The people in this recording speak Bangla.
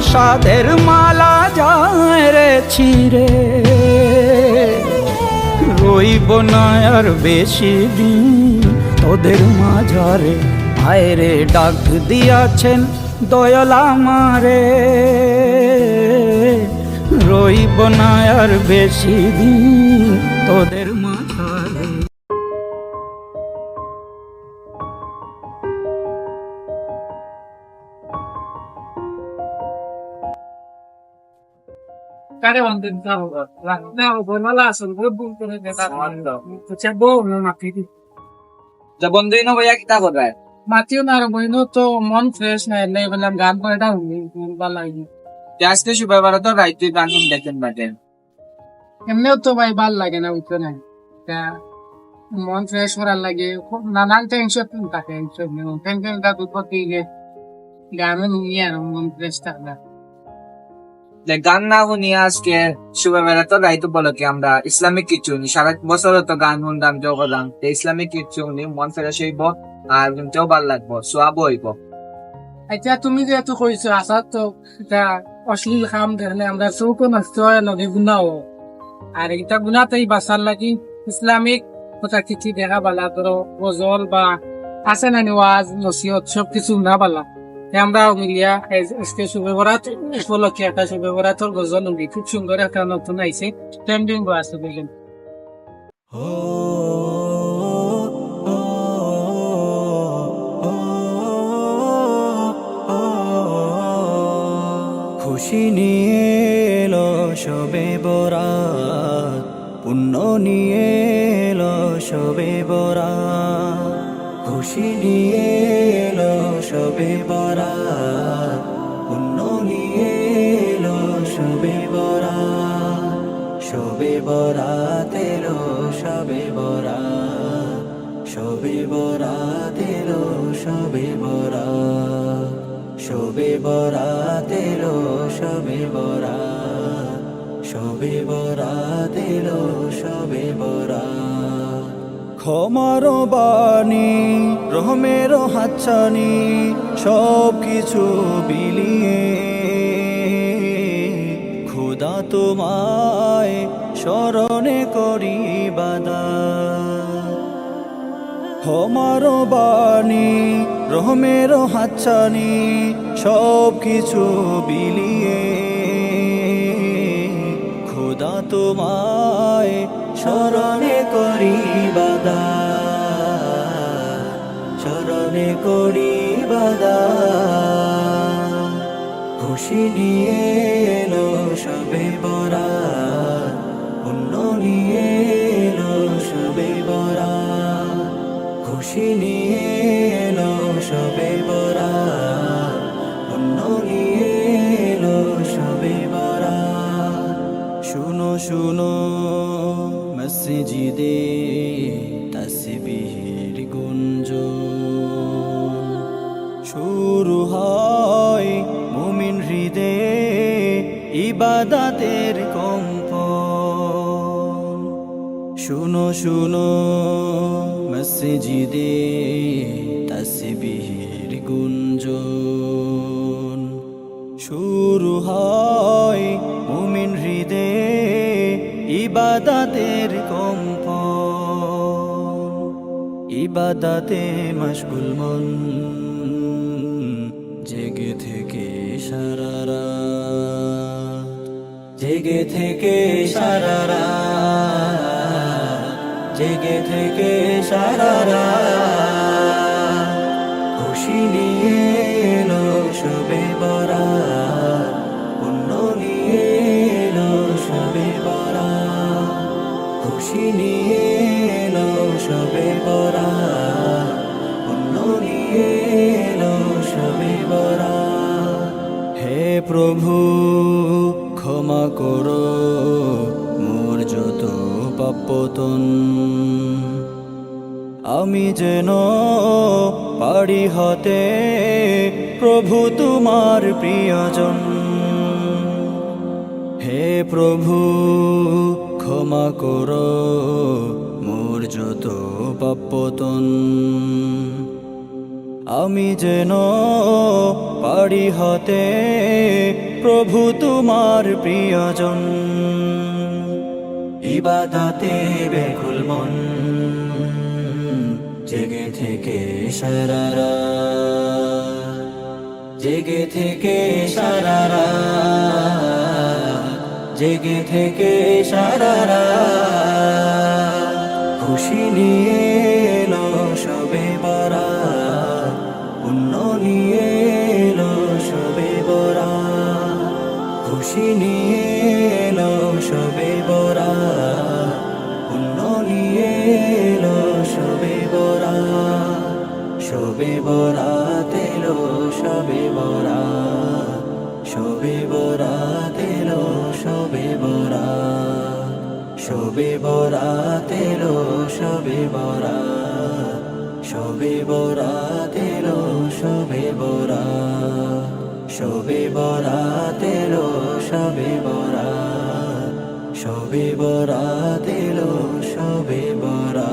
সাধের মালা যায় রে ছিঁড়ে। রইব না আর বেশি দিন তোদের মাঝারে। আয়রে ডাক দিয়াছেন দয়ালা মারে রইব না আর বেশি দিন Care unde întreabă, la neau, bă, mă lasă, bă, bun, că ne da. Ce bă, nu mă fidi. তো বন্ধু ভাইয়া কিতা করবে মাতিও না রে বইনো তো মন ফ্রেশ না এলে বললাম গান করে দাও ভালো লাগে আজকে শুক্রবার তো রাইতে গান দেখেন বাটে এমনিও তো ভাই ভালো লাগে না উঠতে না তা মন ফ্রেশ করার লাগে খুব নানান টেনশন থাকে নিয়ে টেনশনটা করতে গিয়ে গানও নিয়ে আর মন ফ্রেশ থাকবে গান না শুনি আজকে শুক্রবার তো রাইতে বলো কি আমরা ইসলামিক কিছু নি? সারা বছর তো গান শুনতাম কেউ করলাম ইসলামিক কিছু নি, মন ফেরাস হইব আর শুনতেও ভালো লাগবো সোয়াবো হইব। এতিয়া তুমি যেহেতু কইছো আসার তো এটা অশ্লীল কাম দেখলে আমরা চৌকো নষ্ট হয়, লগে গুণাও। আর এটা গুণাতেই বাঁচার লাগি ইসলামিক কথা কিছু দেখা পালা ধরো গজল বা আছে না ওয়াজ নসিহত সব কিছু না পালা তে আমরা মিলিয়া আজকে শুভে বরাত উপলক্ষে একটা শুভে বরাতর উঠি খুব সুন্দর একটা নতুন আইছে ট্রেন্ডিং আছে বুঝলেন খুশি নিয়ে এলো সবে বরাত, পুণ্য নিয়ে এলো সবে বরাত। খুশি নিয়ে সবে বরাত, পুণ্য নিয়ে এলো সবে বরাত সবে বরাত এলো সবে বরাত সবে বরাত এলো সবে বরাত, শোবে বরাত এলো, শোবে বরাত শোবে বরাত এলো, শোবে বরাত। ক্ষমার বাণী, রহমের হাতছানি সব কিছু বিলিয়ে। খোদা তোমায় স্মরণে করি বাদা ক্ষমার বাণী, রহমের হাতছানি সব কিছু বিলিয়ে। খোদা তোমায় স্মরণে করি খুশি নিয়ে এলো, সবে বরাত। পুণ্য নিয়ে এলো, সবে বরাত। খুশি নিয়ে এলো, সবে বরাত। পুণ্য নিয়ে এলো, সবে বরাত। শুনো শুনো, মসজিদে তসবিহির গুঞ্জ শুরু হয় ইবাদাতের কম্প শুনো শুনো, মসজিদে তসবিহির গুঞ্জন। শুরু হয় মুমিন হৃদে ইবাদাতের কম্প ইবাদাতে মশগুল মন, জেগে থেকে সারা জেগে থেকে সারা জেগে থেকে সারা খুশি নিয়ে এলো সবে বরাত, পুণ্য নিয়ে এলো সবে বরাত। খুশি নিয়ে এলো সবে বরাত, পুণ্য নিয়ে এলো সবে বরাত। হে প্রভু ক্ষমা করো মোর যত পাপতন। আমি যেন পারি হতে প্রভু তোমার প্রিয়জন। হে প্রভু, ক্ষমা করো মোর যত পাপতন। আমি যেন পারি হতে প্রভু তোমার প্রিয়জন। ইবাদাতে বেকুল মন, জেগে থেকে সারারা জেগে থেকে সারারা জেগে থেকে সারারা খুশি নিয়ে খুশি এলো সবে বরা। পুণ্য নিয়ে এলো সবে বরা। সবে বরা তেলো সবে বরা। সবে বরা তেলো সবে বরা। সবে বরা তেলো সবে বরা। সবে বরা তেলো সবে বরা। শোভে বরাত এলো শোভে বরা শোভে বরাত এলো শোভে বরা